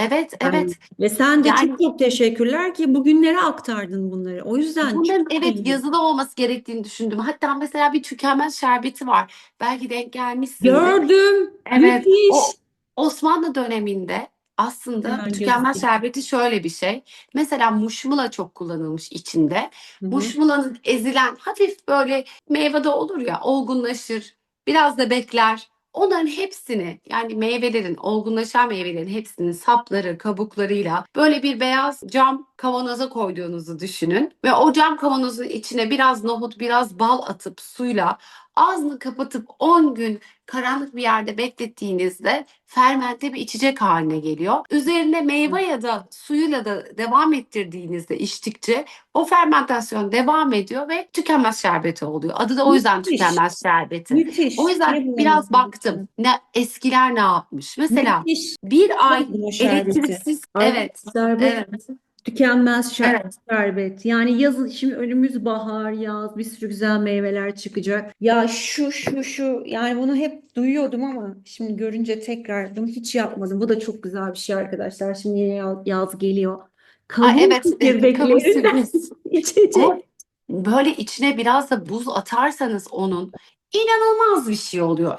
Evet, Yani evet. ve sen de Yani çok çok teşekkürler ki bugünlere aktardın bunları. O yüzden bunların çok evet iyi. yazılı olması gerektiğini düşündüm. Hatta mesela bir tükenmez şerbeti var. Belki denk gelmişsindir. Gördüm. Evet, o Müthiş. Osmanlı döneminde aslında Hemen tükenmez göstereyim. şerbeti şöyle bir şey. Mesela muşmula çok kullanılmış içinde. Hı hı. Muşmulanın ezilen hafif böyle meyvede olur ya olgunlaşır, biraz da bekler. Onların hepsini yani meyvelerin, olgunlaşan meyvelerin hepsinin sapları, kabuklarıyla böyle bir beyaz cam kavanoza koyduğunuzu düşünün. Ve o cam kavanozun içine biraz nohut, biraz bal atıp suyla ağzını kapatıp 10 gün karanlık bir yerde beklettiğinizde fermente bir içecek haline geliyor. Üzerine meyve ya da suyuyla da devam ettirdiğinizde içtikçe o fermentasyon devam ediyor ve tükenmez şerbeti oluyor. Adı da o yüzden Müthiş. tükenmez şerbeti. Müthiş. O yüzden Ne biraz baktım. Ne eskiler ne yapmış? Mesela Müthiş. bir ay elektriksiz evet. Evet. Tükenmez Evet. şerbet. Yani yazın şimdi önümüz bahar, yaz, bir sürü güzel meyveler çıkacak. Ya şu şu şu yani bunu hep duyuyordum ama şimdi görünce tekrar bunu hiç yapmadım. Bu da çok güzel bir şey arkadaşlar. Şimdi yine yaz, yaz geliyor. Aa, Kavun evet. Kavun içecek. O böyle içine biraz da buz atarsanız onun inanılmaz bir şey oluyor.